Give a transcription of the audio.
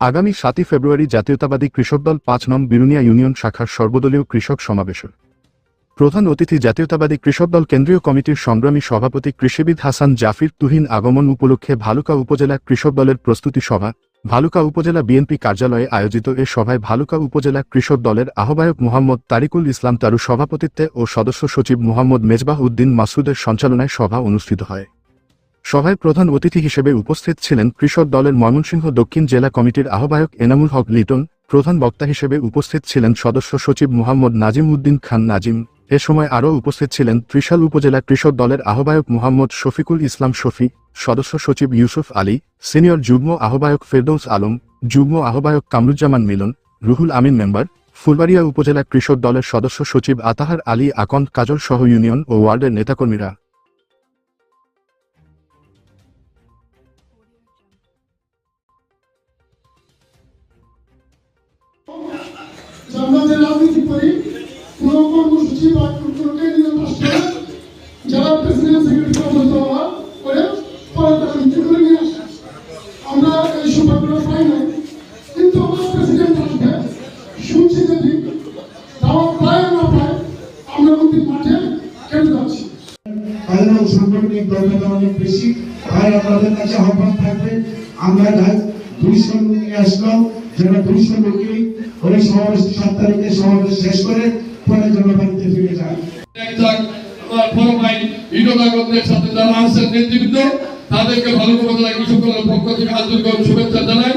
আগামী সাতই ফেব্রুয়ারি জাতীয়তাবাদী কৃষক দল পাঁচ নং বিরুনিয়া ইউনিয়ন শাখার সর্বদলীয় কৃষক সমাবেশ প্রধান অতিথি জাতীয়তাবাদী কৃষক দল কেন্দ্রীয় কমিটির সংগ্রামী সভাপতি কৃষিবিদ হাসান জাফির তুহিন আগমন উপলক্ষে ভালুকা উপজেলা কৃষক দলের প্রস্তুতি সভা, ভালুকা উপজেলা বিএনপি কার্যালয়ে আয়োজিত এ সভায় ভালুকা উপজেলা কৃষক দলের আহ্বায়ক মোহাম্মদ তারিকুল ইসলাম তারু সভাপতিত্বে ও সদস্য সচিব মোহাম্মদ মেজবাহ উদ্দিন মাসুদের সঞ্চালনায় সভা অনুষ্ঠিত হয়। সভায় প্রধান অতিথি হিসেবে উপস্থিত ছিলেন কৃষক দলের ময়মনসিংহ দক্ষিণ জেলা কমিটির আহ্বায়ক এনামুল হক লিটন, প্রধান বক্তা হিসেবে উপস্থিত ছিলেন সদস্য সচিব মোহাম্মদ নাজিম উদ্দিন খান নাজিম। এ সময় আরও উপস্থিত ছিলেন ত্রিশাল উপজেলা কৃষক দলের আহ্বায়ক মোহাম্মদ শফিকুল ইসলাম শফি, সদস্য সচিব ইউসুফ আলী, সিনিয়র যুগ্ম আহ্বায়ক ফেরদৌস আলম, যুগ্ম আহ্বায়ক কামরুজ্জামান মিলন, রুহুল আমিন মেম্বার, ফুলবাড়িয়া উপজেলা কৃষক দলের সদস্য সচিব আতাহার আলী আকন্দ কাজল সহ ইউনিয়ন ও ওয়ার্ডের নেতাকর্মীরা। যে রাজনীতি করি, কোন কর্মসূচি বা কোনো কেন্দ্রীয় রাষ্ট্রে যারা প্রেসিডেন্ট সেক্রেটারি পর্যন্ত করে পরে তারা নিচে করে নিয়ে আসে। আমরা এই সৌভাগ্য পাই না কিন্তু আমার প্রেসিডেন্ট আসবে শুনছি যদি দাওয়া পায় না পায়, আমরা কিন্তু মাঠে কেটে যাচ্ছি। সাংগঠনিক দক্ষতা অনেক বেশি, তাই আপনাদের কাছে আহ্বান থাকবে, আমরা দুইশো নিয়ে আসলো। যারা লোকই ওই সমাবেশ সাত তারিখে সমাবেশ শেষ করে পরে জনবাড়িতে ফিরে যান সাথে যারা তাদেরকে ভালো করে পক্ষ থেকে আন্তরিক শুভেচ্ছা জানাই।